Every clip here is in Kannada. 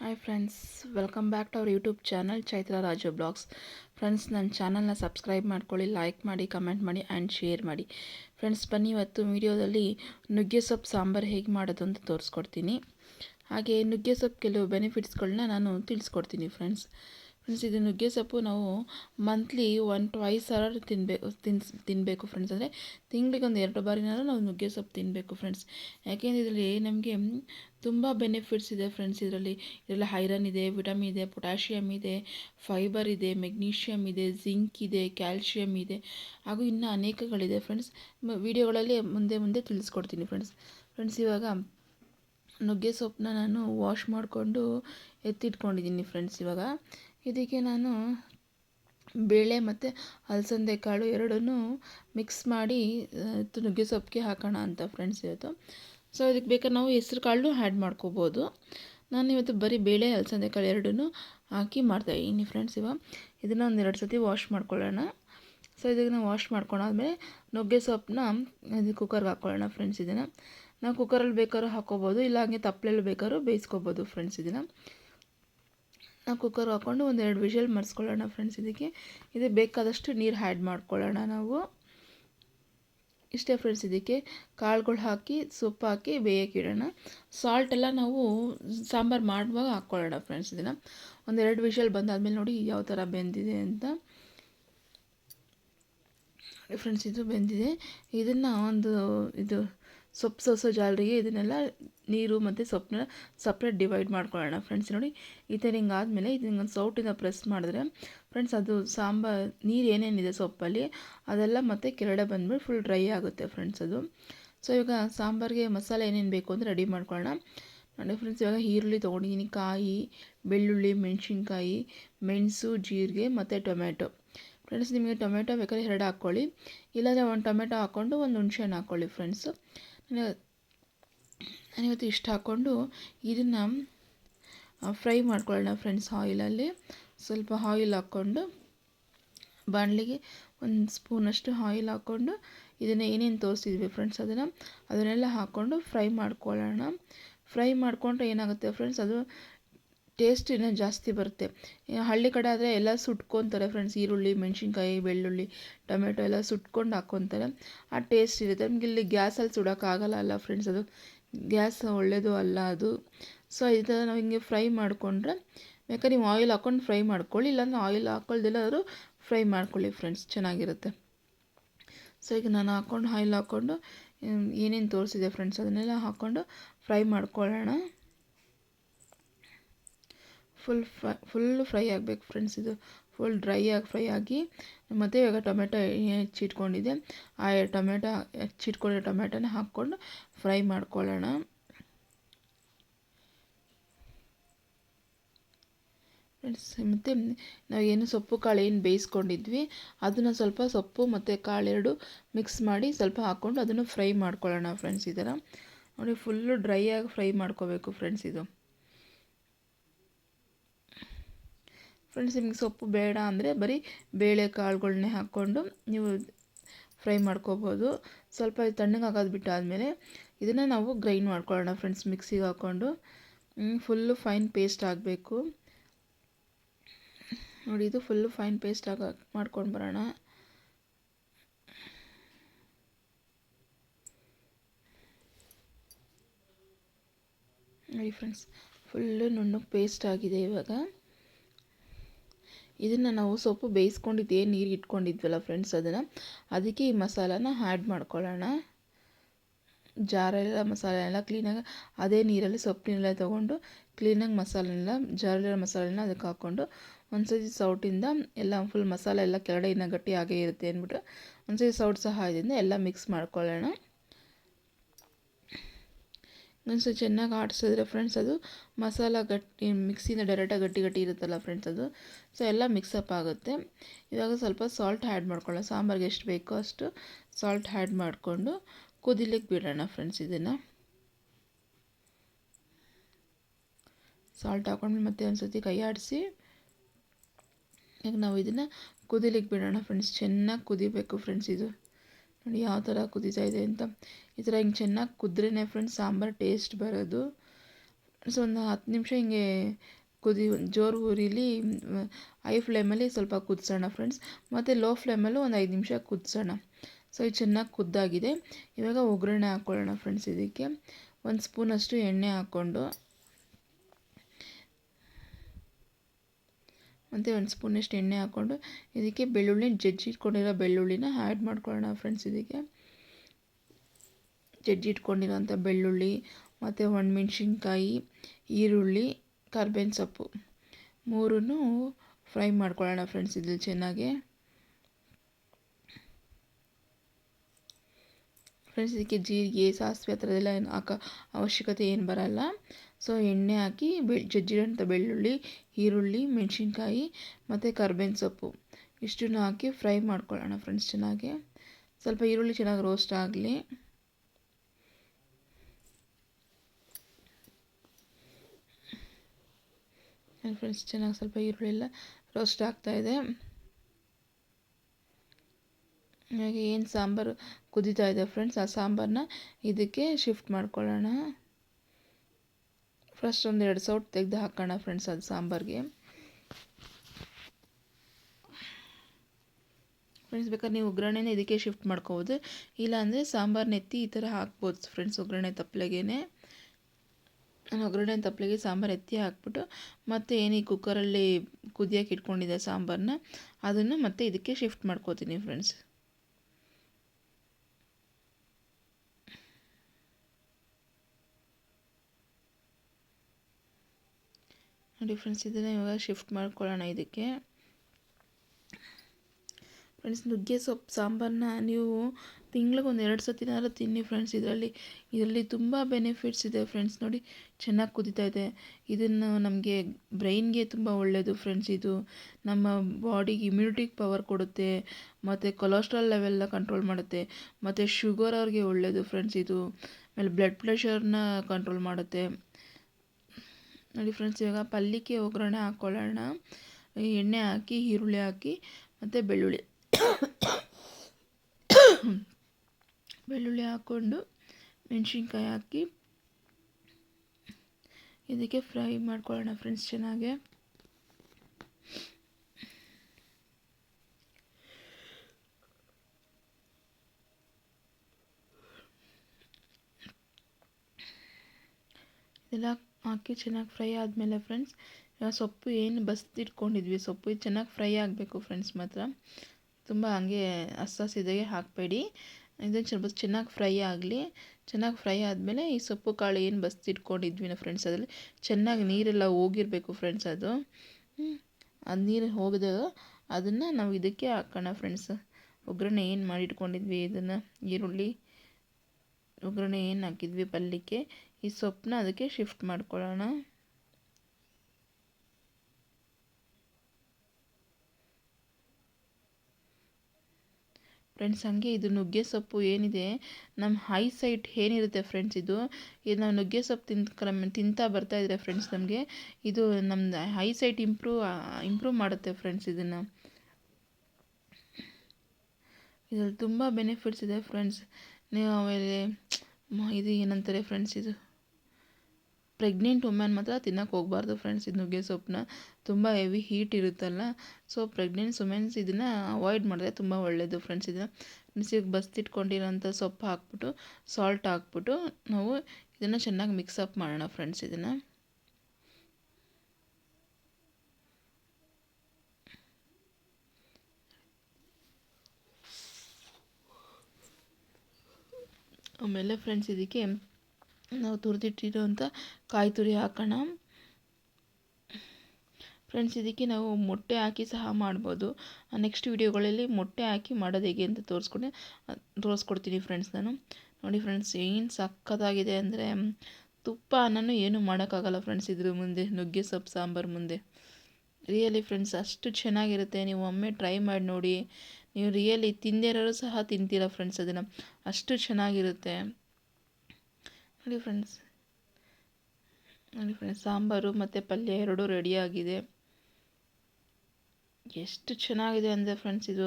Hi friends welcome back to our YouTube channel Chaitra Raju blogs friends ನನ್ನ ಚಾನಲ್ನ ಸಬ್ಸ್ಕ್ರೈಬ್ ಮಾಡ್ಕೊಳ್ಳಿ ಲೈಕ್ ಮಾಡಿ ಕಮೆಂಟ್ ಮಾಡಿ ಆ್ಯಂಡ್ ಶೇರ್ ಮಾಡಿ. ಫ್ರೆಂಡ್ಸ್ ಬನ್ನಿ, ಇವತ್ತು ವಿಡಿಯೋದಲ್ಲಿ ನುಗ್ಗೆ ಸೊಪ್ಪು ಸಾಂಬಾರು ಹೇಗೆ ಮಾಡೋದು ಅಂತ ತೋರಿಸ್ಕೊಡ್ತೀನಿ. ಹಾಗೆ ನುಗ್ಗೆ ಸೊಪ್ಪು ಕೆಲವು ಬೆನಿಫಿಟ್ಸ್ಗಳನ್ನ ನಾನು ತಿಳಿಸ್ಕೊಡ್ತೀನಿ ಫ್ರೆಂಡ್ಸ್ ಫ್ರೆಂಡ್ಸ್ ಇದು ನುಗ್ಗೆ ಸೊಪ್ಪು ನಾವು ಮಂತ್ಲಿ ಒನ್ ಟ್ವೈಸ್ ಆರ್ ತಿನ್ನಬೇಕು ತಿನ್ಸ್ ತಿನ್ನಬೇಕು ಫ್ರೆಂಡ್ಸ್ ಅಂದರೆ ತಿಂಗಳಿಗೆ ಒಂದು ಎರಡು ಬಾರಿನಾದ್ರೂ ನಾವು ನುಗ್ಗೆ ಸೊಪ್ಪು ತಿನ್ನಬೇಕು ಫ್ರೆಂಡ್ಸ್ ಯಾಕೆಂದರೆ ಇದರಲ್ಲಿ ನಮಗೆ ತುಂಬ ಬೆನಿಫಿಟ್ಸ್ ಇದೆ ಫ್ರೆಂಡ್ಸ್ ಇದರಲ್ಲಿ. ಇದರಲ್ಲಿ ಐರನ್ ಇದೆ ವಿಟಮಿನ್ ಇದೆ ಪೊಟ್ಯಾಷಿಯಮ್ ಇದೆ ಫೈಬರ್ ಇದೆ ಮೆಗ್ನೀಷಿಯಮ್ ಇದೆ ಜಿಂಕ್ ಇದೆ ಕ್ಯಾಲ್ಶಿಯಮ್ ಇದೆ. ಹಾಗೂ ಇನ್ನೂ ಅನೇಕಗಳಿದೆ ಫ್ರೆಂಡ್ಸ್ ವಿಡಿಯೋಗಳಲ್ಲಿ ಮುಂದೆ ಮುಂದೆ ತಿಳಿಸ್ಕೊಡ್ತೀನಿ ಫ್ರೆಂಡ್ಸ್ ಫ್ರೆಂಡ್ಸ್ ಇವಾಗ ನುಗ್ಗೆ ಸೊಪ್ಪನ್ನ ನಾನು ವಾಶ್ ಮಾಡಿಕೊಂಡು ಎತ್ತಿಟ್ಕೊಂಡಿದ್ದೀನಿ ಫ್ರೆಂಡ್ಸ್ ಇವಾಗ. ಇದಕ್ಕೆ ನಾನು ಬೇಳೆ ಮತ್ತು ಅಲಸಂದೆ ಕಾಳು ಎರಡನ್ನೂ ಮಿಕ್ಸ್ ಮಾಡಿ ನುಗ್ಗೆ ಸೊಪ್ಪಿಗೆ ಹಾಕೋಣ ಅಂತ ಫ್ರೆಂಡ್ಸ್ ಇವತ್ತು. ಸೊ ಇದಕ್ಕೆ ಬೇಕಾದ್ರೆ ನಾವು ಹೆಸ್ರು ಕಾಳನ್ನೂ ಆ್ಯಡ್ ಮಾಡ್ಕೋಬೋದು. ನಾನು ಇವತ್ತು ಬರೀ ಬೇಳೆ ಅಲಸಂದೆ ಕಾಳು ಎರಡನ್ನೂ ಹಾಕಿ ಮಾಡ್ತಾಯಿದ್ದೀನಿ ಫ್ರೆಂಡ್ಸ್ ಇವ. ಇದನ್ನು ಒಂದು ಎರಡು ಸತಿ ವಾಶ್ ಮಾಡ್ಕೊಳ್ಳೋಣ. ಸೊ ಇದನ್ನು ವಾಶ್ ಮಾಡ್ಕೊಂಡಾದ್ಮೇಲೆ ನುಗ್ಗೆ ಸೊಪ್ಪನ್ನ ಇದು ಕುಕ್ಕರ್ಗೆ ಹಾಕ್ಕೊಳ್ಳೋಣ ಫ್ರೆಂಡ್ಸ್ ಇದನ್ನು. ನಾವು ಕುಕ್ಕರಲ್ಲಿ ಬೇಕಾದ್ರೂ ಹಾಕ್ಕೋಬೋದು ಇಲ್ಲ ಹಾಗೆ ತಪ್ಪಲೆಲ್ಲ ಬೇಕಾದ್ರೂ ಬೇಯಿಸ್ಕೋಬೋದು ಫ್ರೆಂಡ್ಸ್ ಇದನ್ನು. ನಾವು ಕುಕ್ಕರ್ಗೆ ಹಾಕ್ಕೊಂಡು ಒಂದೆರಡು ವಿಷಲ್ ಮರ್ಸ್ಕೊಳ್ಳೋಣ ಫ್ರೆಂಡ್ಸ್ ಇದಕ್ಕೆ. ಇದು ಬೇಕಾದಷ್ಟು ನೀರು ಹ್ಯಾಡ್ ಮಾಡ್ಕೊಳ್ಳೋಣ ನಾವು. ಇಷ್ಟೇ ಫ್ರೆಂಡ್ಸ್ ಇದಕ್ಕೆ. ಕಾಳುಗಳು ಹಾಕಿ, ಸೊಪ್ಪು ಹಾಕಿ ಬೇಯಕ್ಕೆ ಇಡೋಣ ಸಾಲ್ಟ್ ಎಲ್ಲ ನಾವು ಸಾಂಬಾರು ಮಾಡುವಾಗ ಹಾಕ್ಕೊಳ್ಳೋಣ ಫ್ರೆಂಡ್ಸ್ ಇದನ್ನು. ಒಂದೆರಡು ವಿಷಲ್ ಬಂದಾದಮೇಲೆ ನೋಡಿ ಯಾವ ಥರ ಬೆಂದಿದೆ ಅಂತ. ಫ್ರೆಂಡ್ಸ್ ಇದು ಬೆಂದಿದೆ. ಇದನ್ನು ಒಂದು ಇದು ಸೊಪ್ಪು ಸೋಸೋ ಜಾಲರಿಗೆ ಇದನ್ನೆಲ್ಲ ನೀರು ಮತ್ತು ಸೊಪ್ಪನ್ನ ಸಪ್ರೇಟ್ ಡಿವೈಡ್ ಮಾಡ್ಕೊಳ್ಳೋಣ ಫ್ರೆಂಡ್ಸ್ ನೋಡಿ. ಈ ಥರ ಹಿಂಗೆ ಆದಮೇಲೆ ಇದನ್ನ ಸೌಟಿಂದ ಪ್ರೆಸ್ ಮಾಡಿದ್ರೆ ಫ್ರೆಂಡ್ಸ್ ಅದು ಸಾಂಬಾರು, ನೀರು ಏನೇನಿದೆ ಸೊಪ್ಪಲ್ಲಿ ಅದೆಲ್ಲ ಮತ್ತೆ ಕೆರಡೆ ಬಂದ್ಬಿಟ್ಟು ಫುಲ್ ಡ್ರೈ ಆಗುತ್ತೆ ಫ್ರೆಂಡ್ಸ್ ಅದು. ಸೊ ಇವಾಗ ಸಾಂಬಾರಿಗೆ ಮಸಾಲೆ ಏನೇನು ಬೇಕು ಅಂತ ರೆಡಿ ಮಾಡ್ಕೊಳ್ಳೋಣ. ನೋಡಿ ಫ್ರೆಂಡ್ಸ್ ಇವಾಗ ಈರುಳ್ಳಿ ತೊಗೊಂಡಿದ್ದೀನಿ. ಕಾಯಿ, ಬೆಳ್ಳುಳ್ಳಿ, ಮೆಣಸಿನ್ಕಾಯಿ, ಮೆಣಸು, ಜೀರಿಗೆ ಮತ್ತು ಟೊಮೆಟೊ ಫ್ರೆಂಡ್ಸ್ ನಿಮಗೆ ಟೊಮೆಟೊ ಬೇಕಾದ್ರೆ ಎರಡು ಹಾಕ್ಕೊಳ್ಳಿ. ಇಲ್ಲಾಂದರೆ ಒಂದು ಟೊಮೆಟೊ ಹಾಕ್ಕೊಂಡು ಒಂದು ಹುಣ್ಸೆಹಣ್ಣು ಹಾಕ್ಕೊಳ್ಳಿ ಫ್ರೆಂಡ್ಸು ನಾನಿವತ್ತು ಇಷ್ಟು ಹಾಕ್ಕೊಂಡು ಇದನ್ನು ಫ್ರೈ ಮಾಡ್ಕೊಳ್ಳೋಣ ಫ್ರೆಂಡ್ಸ್ ಆಯಿಲಲ್ಲಿ. ಸ್ವಲ್ಪ ಆಯಿಲ್ ಹಾಕ್ಕೊಂಡು, ಬಾಣಲಿಗೆ ಒಂದು ಸ್ಪೂನಷ್ಟು ಆಯಿಲ್ ಹಾಕ್ಕೊಂಡು ಇದನ್ನು ಏನೇನು ತೋರಿಸಿದ್ವಿ ಫ್ರೆಂಡ್ಸ್ ಅದನ್ನು, ಅದನ್ನೆಲ್ಲ ಹಾಕ್ಕೊಂಡು ಫ್ರೈ ಮಾಡ್ಕೊಳ್ಳೋಣ. ಫ್ರೈ ಮಾಡಿಕೊಂಡ್ರೆ ಏನಾಗುತ್ತೆ ಫ್ರೆಂಡ್ಸ್ ಅದು ಟೇಸ್ಟ್ ಇನ್ನೂ ಜಾಸ್ತಿ ಬರುತ್ತೆ. ಹಳ್ಳಿ ಕಡೆ ಆದರೆ ಎಲ್ಲ ಸುಟ್ಕೊತಾರೆ ಫ್ರೆಂಡ್ಸ್ ಈರುಳ್ಳಿ, ಮೆಣಸಿನ್ಕಾಯಿ, ಬೆಳ್ಳುಳ್ಳಿ, ಟೊಮೆಟೊ ಎಲ್ಲ ಸುಟ್ಕೊಂಡು ಹಾಕ್ಕೊತಾರೆ ಆ ಟೇಸ್ಟ್ ಇರುತ್ತೆ. ನಮ್ಗೆ ಇಲ್ಲಿ ಗ್ಯಾಸಲ್ಲಿ ಸುಡೋಕ್ಕಾಗಲ್ಲ ಅಲ್ಲ ಫ್ರೆಂಡ್ಸ್ ಅದು. ಗ್ಯಾಸ್ ಒಳ್ಳೆಯದು ಅಲ್ಲ ಅದು. ಸೊ ಇದು ನಾವು ಹಿಂಗೆ ಫ್ರೈ ಮಾಡಿಕೊಂಡ್ರೆ ಬೇಕಾದ್ರೆ ನೀವು ಆಯಿಲ್ ಹಾಕ್ಕೊಂಡು ಫ್ರೈ ಮಾಡ್ಕೊಳ್ಳಿ. ಇಲ್ಲಾಂದ್ರೆ ಆಯಿಲ್ ಹಾಕ್ಕೊಳ್ದಿಲ್ಲಾದರೂ ಫ್ರೈ ಮಾಡ್ಕೊಳ್ಳಿ ಫ್ರೆಂಡ್ಸ್ ಚೆನ್ನಾಗಿರುತ್ತೆ. ಸೊ ಈಗ ನಾನು ಹಾಕ್ಕೊಂಡು ಆಯಿಲ್ ಹಾಕ್ಕೊಂಡು ಏನೇನು ತೋರಿಸಿದೆ ಫ್ರೆಂಡ್ಸ್ ಅದನ್ನೆಲ್ಲ ಹಾಕ್ಕೊಂಡು ಫ್ರೈ ಮಾಡ್ಕೊಳ್ಳೋಣ. ಫುಲ್ ಫ್ರೈ ಫುಲ್ಲು ಫ್ರೈ ಆಗಬೇಕು ಫ್ರೆಂಡ್ಸ್ ಇದು ಫುಲ್ ಡ್ರೈ ಆಗಿ ಫ್ರೈ ಆಗಿ, ಮತ್ತು ಇವಾಗ ಟೊಮೆಟೊ ಹೆಚ್ಚಿಟ್ಕೊಂಡಿದ್ದೆ ಆ ಟೊಮೆಟೊ ಹೆಚ್ಚಿಟ್ಕೊಂಡಿರೋ ಟೊಮೆಟೊನ ಹಾಕ್ಕೊಂಡು ಫ್ರೈ ಮಾಡ್ಕೊಳ್ಳೋಣ. ಫ್ರೆಂಡ್ಸ್ ಮತ್ತು ನಾವು ಏನು ಸೊಪ್ಪು, ಕಾಳು ಏನು ಬೇಯಿಸ್ಕೊಂಡಿದ್ವಿ, ಅದನ್ನು ಸ್ವಲ್ಪ ಸೊಪ್ಪು ಮತ್ತು ಕಾಳೆರಡು ಮಿಕ್ಸ್ ಮಾಡಿ ಸ್ವಲ್ಪ ಹಾಕ್ಕೊಂಡು ಅದನ್ನು ಫ್ರೈ ಮಾಡ್ಕೊಳ್ಳೋಣ ಫ್ರೆಂಡ್ಸ್ ಈ ಥರ ನೋಡಿ ಫುಲ್ಲು ಡ್ರೈ ಆಗಿ ಫ್ರೈ ಮಾಡ್ಕೋಬೇಕು ಫ್ರೆಂಡ್ಸ್ ಇದು. ಫ್ರೆಂಡ್ಸ್ ನಿಮಗೆ ಸೊಪ್ಪು ಬೇಡ ಅಂದರೆ ಬರೀ ಬೇಳೆ ಕಾಳುಗಳನ್ನೇ ಹಾಕ್ಕೊಂಡು ನೀವು ಫ್ರೈ ಮಾಡ್ಕೋಬೋದು. ಸ್ವಲ್ಪ ತಣ್ಣಗೆ ಹಾಕೋದು ಬಿಟ್ಟಾದಮೇಲೆ ಇದನ್ನು ನಾವು ಗ್ರೈಂಡ್ ಮಾಡ್ಕೊಳ್ಳೋಣ ಫ್ರೆಂಡ್ಸ್, ಮಿಕ್ಸಿಗೆ ಹಾಕ್ಕೊಂಡು. ಫುಲ್ಲು ಫೈನ್ ಪೇಸ್ಟ್ ಆಗಬೇಕು. ನೋಡಿ, ಇದು ಫುಲ್ಲು ಫೈನ್ ಪೇಸ್ಟ್ ಆಗ ಮಾಡ್ಕೊಂಡು ಬರೋಣ. ನೋಡಿ ಫ್ರೆಂಡ್ಸ್ ಫುಲ್ಲು ನುಣ್ಣಗೆ ಪೇಸ್ಟ್ ಆಗಿದೆ ಇವಾಗ. ಇದನ್ನು ನಾವು ಸೊಪ್ಪು ಬೇಯಿಸ್ಕೊಂಡಿದ್ದು, ನೀರು ಇಟ್ಕೊಂಡಿದ್ವಲ್ಲ ಫ್ರೆಂಡ್ಸ್ ಅದನ್ನು. ಅದಕ್ಕೆ ಈ ಮಸಾಲಾನ ಆ್ಯಡ್ ಮಾಡ್ಕೊಳ್ಳೋಣ. ಜಾರೆಲ್ಲ ಮಸಾಲೆ ಎಲ್ಲ ಕ್ಲೀನಾಗಿ ಅದೇ ನೀರಲ್ಲಿ ಸೊಪ್ಪಿನೆಲ್ಲ ತೊಗೊಂಡು ಕ್ಲೀನಾಗಿ ಮಸಾಲೆಲ್ಲ ಜಾರಲ್ಲಿರೋ ಮಸಾಲೆನ ಅದಕ್ಕೆ ಹಾಕ್ಕೊಂಡು ಒಂದು ಸತಿ ಸೌಟಿಂದ ಎಲ್ಲ ಫುಲ್ ಮಸಾಲೆ ಎಲ್ಲ ಕೆಳಗಡೆ ಇನ್ನೂ ಗಟ್ಟಿ ಆಗೇ ಇರುತ್ತೆ ಅಂದ್ಬಿಟ್ಟು ಒಂದು ಸತಿ ಸೌಟ್ ಸಹಾಯದಿಂದ ಎಲ್ಲ ಮಿಕ್ಸ್ ಮಾಡ್ಕೊಳ್ಳೋಣ. ಒಂದ್ಸಲ ಚೆನ್ನಾಗಿ ಆಡಿಸಿದ್ರೆ ಫ್ರೆಂಡ್ಸ್ ಅದು ಮಸಾಲ ಗಟ್ಟಿ ಮಿಕ್ಸಿಯಿಂದ ಡೈರೆಕ್ಟಾಗಿ ಗಟ್ಟಿ ಗಟ್ಟಿ ಇರುತ್ತಲ್ಲ ಫ್ರೆಂಡ್ಸ್ ಅದು. ಸೊ ಎಲ್ಲ ಮಿಕ್ಸಪ್ ಆಗುತ್ತೆ. ಇವಾಗ ಸ್ವಲ್ಪ ಸಾಲ್ಟ್ ಆ್ಯಡ್ ಮಾಡ್ಕೊಳ್ಳೋಣ. ಸಾಂಬಾರಿಗೆ ಎಷ್ಟು ಬೇಕೋ ಅಷ್ಟು ಸಾಲ್ಟ್ ಆ್ಯಡ್ ಮಾಡಿಕೊಂಡು ಕುದಿಲಿಕ್ಕೆ ಬಿಡೋಣ ಫ್ರೆಂಡ್ಸ್ ಇದನ್ನು. ಸಾಲ್ಟ್ ಹಾಕೊಂಡ್ಮೇಲೆ ಮತ್ತೆ ಒಂದು ಸತಿ ಕೈ ಆಡಿಸಿ ಈಗ ನಾವು ಇದನ್ನು ಕುದಿಲಿಕ್ಕೆ ಬಿಡೋಣ ಫ್ರೆಂಡ್ಸ್ ಚೆನ್ನಾಗಿ ಕುದಿಬೇಕು ಫ್ರೆಂಡ್ಸ್ ಇದು. ನೋಡಿ ಯಾವ ಥರ ಕುದೀತಾ ಇದೆ ಅಂತ. ಈ ಥರ ಹಿಂಗೆ ಚೆನ್ನಾಗಿ ಕುದ್ರೇ ಫ್ರೆಂಡ್ಸ್ ಸಾಂಬಾರು ಟೇಸ್ಟ್ ಬರೋದು. ಸೊ ಒಂದು ಹತ್ತು ನಿಮಿಷ ಹಿಂಗೆ ಕುದಿ, ಜೋರು ಉರಿಲಿ ಐ ಫ್ಲೇಮಲ್ಲಿ ಸ್ವಲ್ಪ ಕುದಿಸೋಣ ಫ್ರೆಂಡ್ಸ್ ಮತ್ತು ಲೋ ಫ್ಲೇಮಲ್ಲೂ ಒಂದು ಐದು ನಿಮಿಷ ಕುದಿಸೋಣ. ಸೊ ಇದು ಚೆನ್ನಾಗಿ ಕುದ್ದಾಗಿದೆ. ಇವಾಗ ಒಗ್ಗರಣೆ ಹಾಕ್ಕೊಳ್ಳೋಣ ಫ್ರೆಂಡ್ಸ್ ಇದಕ್ಕೆ. ಒಂದು ಸ್ಪೂನಷ್ಟು ಎಣ್ಣೆ ಹಾಕ್ಕೊಂಡು. ಮತ್ತು ಒಂದು ಸ್ಪೂನಷ್ಟು ಎಣ್ಣೆ ಹಾಕ್ಕೊಂಡು ಇದಕ್ಕೆ ಬೆಳ್ಳುಳ್ಳಿ, ಜಜ್ಜಿ ಇಟ್ಕೊಂಡಿರೋ ಬೆಳ್ಳುಳ್ಳಿನ ಆ್ಯಡ್ ಮಾಡ್ಕೊಳ್ಳೋಣ ಫ್ರೆಂಡ್ಸ್ ಇದಕ್ಕೆ. ಜಜ್ಜಿ ಇಟ್ಕೊಂಡಿರೋಂಥ ಬೆಳ್ಳುಳ್ಳಿ, ಮತ್ತು ಒಣಮೆಣ್ಸಿನ್ಕಾಯಿ ಈರುಳ್ಳಿ, ಕರ್ಬೇವಿನ ಸೊಪ್ಪು ಮೂರೂ ಫ್ರೈ ಮಾಡ್ಕೊಳ್ಳೋಣ ಫ್ರೆಂಡ್ಸ್ ಇದ್ರಲ್ಲಿ ಚೆನ್ನಾಗಿ. ಫ್ರೆಂಡ್ಸ್ ಇದಕ್ಕೆ ಜೀರಿಗೆ, ಸಾಸಿವೆ ಆ ಥರದ್ದೆಲ್ಲ ಏನು ಹಾಕೋ ಅವಶ್ಯಕತೆ ಏನು ಬರಲ್ಲ. ಸೊ ಎಣ್ಣೆ ಹಾಕಿ ಬೆಳ್, ಜಜ್ಜಿರೋಂಥ ಬೆಳ್ಳುಳ್ಳಿ, ಈರುಳ್ಳಿ, ಮೆಣಸಿನ್ಕಾಯಿ ಮತ್ತು ಕರ್ಬೇವಿನ ಸೊಪ್ಪು. ಇಷ್ಟನ್ನು ಹಾಕಿ ಫ್ರೈ ಮಾಡ್ಕೊಳ್ಳೋಣ ಫ್ರೆಂಡ್ಸ್ ಚೆನ್ನಾಗಿ. ಸ್ವಲ್ಪ ಈರುಳ್ಳಿ ಚೆನ್ನಾಗಿ ರೋಸ್ಟ್ ಆಗಲಿ. ಫ್ರೆಂಡ್ಸ್ ಚೆನ್ನಾಗಿ ಸ್ವಲ್ಪ ಈರುಳ್ಳಿ ಎಲ್ಲ ರೋಸ್ಟ್ ಆಗ್ತಾಯಿದೆ ಹಾಗೆ ಏನು ಸಾಂಬಾರು ಕುದೀತಾ ಇದೆ ಫ್ರೆಂಡ್ಸ್ ಆ ಸಾಂಬಾರನ್ನ ಇದಕ್ಕೆ ಶಿಫ್ಟ್ ಮಾಡ್ಕೊಳ್ಳೋಣ. ಫಸ್ಟ್ ಒಂದು ಎರಡು ಸೌಟ್ ತೆಗೆದು ಹಾಕೋಣ ಫ್ರೆಂಡ್ಸ್ ಅದು ಸಾಂಬಾರಿಗೆ. ಫ್ರೆಂಡ್ಸ್ ಬೇಕಾದ್ರೆ ನೀವು ಒಗ್ಗರಣೆನೇ ಇದಕ್ಕೆ ಶಿಫ್ಟ್ ಮಾಡ್ಕೋಬೋದು. ಇಲ್ಲಾಂದರೆ ಸಾಂಬಾರನ್ನ ಎತ್ತಿ ಈ ಥರ ಹಾಕ್ಬೋದು ಫ್ರೆಂಡ್ಸ್ ಒಗ್ಗರಣೆ ತಪ್ಪಲೆಗೆ ನಾನು ಒಗ್ಗರಣೆ ತಪ್ಪಲೆಗೆ ಸಾಂಬಾರು ಎತ್ತಿ ಹಾಕ್ಬಿಟ್ಟು ಮತ್ತೆ ಏನು ಈ ಕುಕ್ಕರಲ್ಲಿ ಕುದಿಯೋಕೆ ಇಟ್ಕೊಂಡಿದ್ದೆ ಸಾಂಬಾರನ್ನ ಅದನ್ನು ಮತ್ತೆ ಇದಕ್ಕೆ ಶಿಫ್ಟ್ ಮಾಡ್ಕೋತೀನಿ ಫ್ರೆಂಡ್ಸ್. ನೋಡಿ ಫ್ರೆಂಡ್ಸ್ ಇದನ್ನು ಇವಾಗ ಶಿಫ್ಟ್ ಮಾಡ್ಕೊಳ್ಳೋಣ ಇದಕ್ಕೆ. ಫ್ರೆಂಡ್ಸ್ ನುಗ್ಗೆ ಸೊಪ್ಪು ಸಾಂಬಾರನ್ನ ನೀವು ತಿಂಗ್ಳಿಗೆ ಒಂದು ಎರಡು ಸತಿನಾದ್ರೂ ತಿನ್ನಿ ಫ್ರೆಂಡ್ಸ್ ಇದರಲ್ಲಿ ಇದರಲ್ಲಿ ತುಂಬ ಬೆನಿಫಿಟ್ಸ್ ಇದೆ ಫ್ರೆಂಡ್ಸ್ ನೋಡಿ, ಚೆನ್ನಾಗಿ ಕುದೀತಾ ಇದೆ. ಇದನ್ನು ನಮಗೆ ಬ್ರೈನ್ಗೆ ತುಂಬ ಒಳ್ಳೆಯದು ಫ್ರೆಂಡ್ಸ್ ಇದು. ನಮ್ಮ ಬಾಡಿಗೆ ಇಮ್ಯುನಿಟಿ ಪವರ್ ಕೊಡುತ್ತೆ. ಮತ್ತು ಕೊಲೆಸ್ಟ್ರಾಲ್ ಲೆವೆಲ್ನ ಕಂಟ್ರೋಲ್ ಮಾಡುತ್ತೆ. ಮತ್ತು ಶುಗರ್ ಅವ್ರಿಗೆ ಒಳ್ಳೆಯದು ಫ್ರೆಂಡ್ಸ್ ಇದು. ಆಮೇಲೆ ಬ್ಲಡ್ ಪ್ರೆಷರ್ನ ಕಂಟ್ರೋಲ್ ಮಾಡುತ್ತೆ. ನೋಡಿ ಫ್ರೆಂಡ್ಸ್, ಇವಾಗ ಪಲ್ಲಿಕ್ಕೆ ಒಗ್ಗರಣೆ ಹಾಕ್ಕೊಳ್ಳೋಣ ಎಣ್ಣೆ ಹಾಕಿ, ಈರುಳ್ಳಿ ಹಾಕಿ, ಮತ್ತು ಬೆಳ್ಳುಳ್ಳಿ. ಬೆಳ್ಳುಳ್ಳಿ ಹಾಕ್ಕೊಂಡು, ಮೆಣಸಿನ್ಕಾಯಿ ಹಾಕಿ. ಇದಕ್ಕೆ ಫ್ರೈ ಮಾಡ್ಕೊಳ್ಳೋಣ ಫ್ರೆಂಡ್ಸ್ ಚೆನ್ನಾಗೆ. ಇದೆಲ್ಲ ಹಾಕಿ ಚೆನ್ನಾಗಿ ಫ್ರೈ ಆದಮೇಲೆ ಫ್ರೆಂಡ್ಸ್ ಸೊಪ್ಪು ಏನು ಬಸ್ದಿಟ್ಕೊಂಡಿದ್ವಿ, ಸೊಪ್ಪು ಚೆನ್ನಾಗಿ ಫ್ರೈ ಆಗಬೇಕು ಫ್ರೆಂಡ್ಸ್ ಮಾತ್ರ. ತುಂಬ ಹಂಗೆ ಹಸ್ಸಿದಾಗೆ ಹಾಕಬೇಡಿ. ಇದು ಸ್ವಲ್ಪ ಚೆನ್ನಾಗಿ ಫ್ರೈ ಆಗಲಿ. ಚೆನ್ನಾಗಿ ಫ್ರೈ ಆದಮೇಲೆ ಈ ಸೊಪ್ಪು ಕಾಳು ಏನು ಬಸ್ದಿಟ್ಕೊಂಡಿದ್ವಿ ನಾವು ಫ್ರೆಂಡ್ಸ್ ಅದರಲ್ಲಿ, ಚೆನ್ನಾಗಿ ನೀರೆಲ್ಲ ಹೋಗಿರಬೇಕು ಫ್ರೆಂಡ್ಸ್ ಅದು. ಅದು ನೀರು ಹೋಗಿದಾಗ ಅದನ್ನು ನಾವು ಇದಕ್ಕೆ ಹಾಕೋಣ ಫ್ರೆಂಡ್ಸ್ ಒಗ್ಗರಣೆ ಏನು ಮಾಡಿಟ್ಕೊಂಡಿದ್ವಿ, ಇದನ್ನು ಈರುಳ್ಳಿ, ಒಗ್ಗರಣೆ ಏನು ಹಾಕಿದ್ವಿ, ಪಲ್ಯಕ್ಕೆ. ಈ ಸೊಪ್ಪನ್ನ ಅದಕ್ಕೆ ಶಿಫ್ಟ್ ಮಾಡ್ಕೊಳ್ಳೋಣ. ಫ್ರೆಂಡ್ಸ್ ಹಾಗೆ ಇದು ನುಗ್ಗೆ ಸೊಪ್ಪು ಏನಿದೆ ನಮ್ಮ ಹೈ ಸೈಟ್ ಏನಿರುತ್ತೆ ಫ್ರೆಂಡ್ಸ್ ಇದು ಇದು ನಾವು ನುಗ್ಗೆ ಸೊಪ್ಪು ತಿಂದು ತಿಂತಾ ಬರ್ತಾ ಇದ್ರೆ ಫ್ರೆಂಡ್ಸ್ ನಮಗೆ, ಇದು ನಮ್ದು ಹೈ ಸೈಟ್ ಇಂಪ್ರೂವ್ ಇಂಪ್ರೂವ್ ಮಾಡುತ್ತೆ ಫ್ರೆಂಡ್ಸ್ ಇದನ್ನು. ಇದರಲ್ಲಿ ತುಂಬ ಬೆನಿಫಿಟ್ಸ್ ಇದೆ ಫ್ರೆಂಡ್ಸ್ ನೀವು ಆಮೇಲೆ, ಇದು ಏನಂತಾರೆ ಫ್ರೆಂಡ್ಸ್ ಇದು? ಪ್ರೆಗ್ನೆಂಟ್ ವುಮೆನ್ ಮಾತ್ರ ತಿನ್ನೋಕೆ ಹೋಗಬಾರ್ದು ಫ್ರೆಂಡ್ಸ್ ಇದು ನುಗ್ಗೆ ಸೊಪ್ಪನ್ನ ತುಂಬ ಹೆವಿ ಹೀಟ್ ಇರುತ್ತಲ್ಲ. ಸೊ ಪ್ರೆಗ್ನೆಂಟ್ಸ್ ವುಮೆನ್ಸ್ ಇದನ್ನು ಅವಾಯ್ಡ್ ಮಾಡಿದ್ರೆ ತುಂಬ ಒಳ್ಳೆಯದು ಫ್ರೆಂಡ್ಸ್ ಇದನ್ನು ಮಿಕ್ಸಿಗೆ ಬಸ್ತಿಟ್ಕೊಂಡಿರೋಂಥ ಸೊಪ್ಪು ಹಾಕ್ಬಿಟ್ಟು ಸಾಲ್ಟ್ ಹಾಕ್ಬಿಟ್ಟು ನಾವು ಇದನ್ನು ಚೆನ್ನಾಗಿ ಮಿಕ್ಸಪ್ ಮಾಡೋಣ ಫ್ರೆಂಡ್ಸ್ ಇದನ್ನು. ಆಮೇಲೆ ಫ್ರೆಂಡ್ಸ್ ಇದಕ್ಕೆ ನಾವು ತುರಿದಿಟ್ಟಿರೋಂಥ ಕಾಯಿ ತುರಿ ಹಾಕೋಣ. ಫ್ರೆಂಡ್ಸ್ ಇದಕ್ಕೆ ನಾವು ಮೊಟ್ಟೆ ಹಾಕಿ ಸಹ ಮಾಡ್ಬೋದು. ನೆಕ್ಸ್ಟ್ ವೀಡಿಯೋಗಳಲ್ಲಿ ಮೊಟ್ಟೆ ಹಾಕಿ ಮಾಡೋದು ಹೇಗೆ ಅಂತ ತೋರಿಸ್ಕೊಂಡೆ ತೋರಿಸ್ಕೊಡ್ತೀನಿ ಫ್ರೆಂಡ್ಸ್ ನಾನು. ನೋಡಿ ಫ್ರೆಂಡ್ಸ್ ಏನು ಸಕ್ಕತ್ತಾಗಿದೆ ಅಂದರೆ ತುಪ್ಪ ಅನ್ನನೂ ಏನೂ ಮಾಡೋಕ್ಕಾಗಲ್ಲ ಫ್ರೆಂಡ್ಸ್ ಇದ್ರ ಮುಂದೆ, ನುಗ್ಗೆ, ಸೊಪ್ಪು, ಸಾಂಬಾರು ಮುಂದೆ. ರಿಯಲಿ ಫ್ರೆಂಡ್ಸ್ ಅಷ್ಟು ಚೆನ್ನಾಗಿರುತ್ತೆ. ನೀವು ಒಮ್ಮೆ ಟ್ರೈ ಮಾಡಿ ನೋಡಿ. ನೀವು ರಿಯಲಿ ತಿಂದಿರೋರು ಸಹ ತಿಂತೀರ ಫ್ರೆಂಡ್ಸ್ ಅದನ್ನು. ಅಷ್ಟು ಚೆನ್ನಾಗಿರುತ್ತೆ. ನೋಡಿ ಫ್ರೆಂಡ್ಸ್ ನೋಡಿ ಫ್ರೆಂಡ್ಸ್ ಸಾಂಬಾರು ಮತ್ತು ಪಲ್ಯ ಎರಡೂ ರೆಡಿಯಾಗಿದೆ ಎಷ್ಟು ಚೆನ್ನಾಗಿದೆ ಅಂದರೆ ಫ್ರೆಂಡ್ಸ್ ಇದು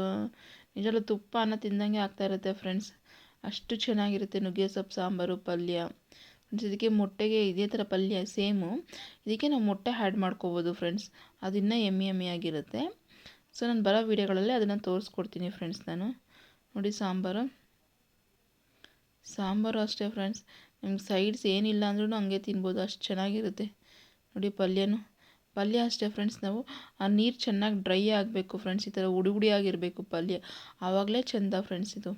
ನಿಜಲ್ಲ ತುಪ್ಪ ಅನ್ನ ತಿಂದಂಗೆ ಆಗ್ತಾ ಇರುತ್ತೆ ಫ್ರೆಂಡ್ಸ್ ಅಷ್ಟು ಚೆನ್ನಾಗಿರುತ್ತೆ ನುಗ್ಗೆ ಸೊಪ್ಪು, ಸಾಂಬಾರು, ಪಲ್ಯ. ಫ್ರೆಂಡ್ಸ್ ಇದಕ್ಕೆ ಮೊಟ್ಟೆಗೆ ಇದೇ ಥರ ಪಲ್ಯ ಸೇಮು ಇದಕ್ಕೆ ನಾವು ಮೊಟ್ಟೆ ಆ್ಯಡ್ ಮಾಡ್ಕೋಬೋದು ಫ್ರೆಂಡ್ಸ್ ಅದು ಇನ್ನೂ ಎಮ್ಮಿ ಎಮ್ಮಿ ಆಗಿರುತ್ತೆ. ಸೊ ನಾನು ಬರೋ ವೀಡಿಯೋಗಳಲ್ಲಿ ಅದನ್ನು ತೋರಿಸ್ಕೊಡ್ತೀನಿ ಫ್ರೆಂಡ್ಸ್ ನಾನು. ನೋಡಿ ಸಾಂಬಾರು. ಸಾಂಬಾರು ಅಷ್ಟೇ ಫ್ರೆಂಡ್ಸ್ ನಿಮ್ಗೆ ಸೈಡ್ಸ್ ಏನಿಲ್ಲ ಅಂದ್ರೂ ಹಂಗೆ ತಿನ್ಬೋದು, ಅಷ್ಟು ಚೆನ್ನಾಗಿರುತ್ತೆ. ನೋಡಿ ಪಲ್ಯನೂ. ಪಲ್ಯ ಅಷ್ಟೇ ಫ್ರೆಂಡ್ಸ್ ನಾವು. ಆ ನೀರು ಚೆನ್ನಾಗಿ ಡ್ರೈ ಆಗಬೇಕು ಫ್ರೆಂಡ್ಸ್ ಈ ಥರ ಉಡಿ ಆಗಿರಬೇಕು ಪಲ್ಯ. ಆವಾಗಲೇ ಚೆಂದ ಫ್ರೆಂಡ್ಸ್ ಇದು.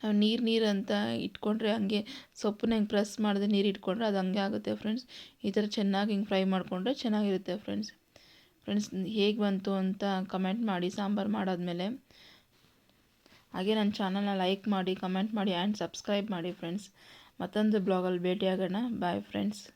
ನಾವು ನೀರು ನೀರು ಅಂತ ಇಟ್ಕೊಂಡ್ರೆ ಹಂಗೆ ಸೊಪ್ಪನ್ನ ಹಿಂಗೆ ಪ್ರೆಸ್ ಮಾಡಿದ್ರೆ ನೀರು ಇಟ್ಕೊಂಡ್ರೆ ಅದು ಹಂಗೆ ಆಗುತ್ತೆ ಫ್ರೆಂಡ್ಸ್ ಈ ಥರ ಚೆನ್ನಾಗಿ ಹಿಂಗೆ ಫ್ರೈ ಮಾಡಿಕೊಂಡ್ರೆ ಚೆನ್ನಾಗಿರುತ್ತೆ ಫ್ರೆಂಡ್ಸ್ ಫ್ರೆಂಡ್ಸ್ ಹೇಗೆ ಬಂತು ಅಂತ ಕಮೆಂಟ್ ಮಾಡಿ ಸಾಂಬಾರು ಮಾಡಾದಮೇಲೆ. ಹಾಗೆ ನನ್ನ ಚಾನಲ್ನ ಲೈಕ್ ಮಾಡಿ, ಕಮೆಂಟ್ ಮಾಡಿ, ಆ್ಯಂಡ್ ಸಬ್ಸ್ಕ್ರೈಬ್ ಮಾಡಿ, ಫ್ರೆಂಡ್ಸ್. ಮತ್ತೊಂದು ಬ್ಲಾಗಲ್ಲಿ ಭೇಟಿಯಾಗೋಣ. Bye, friends.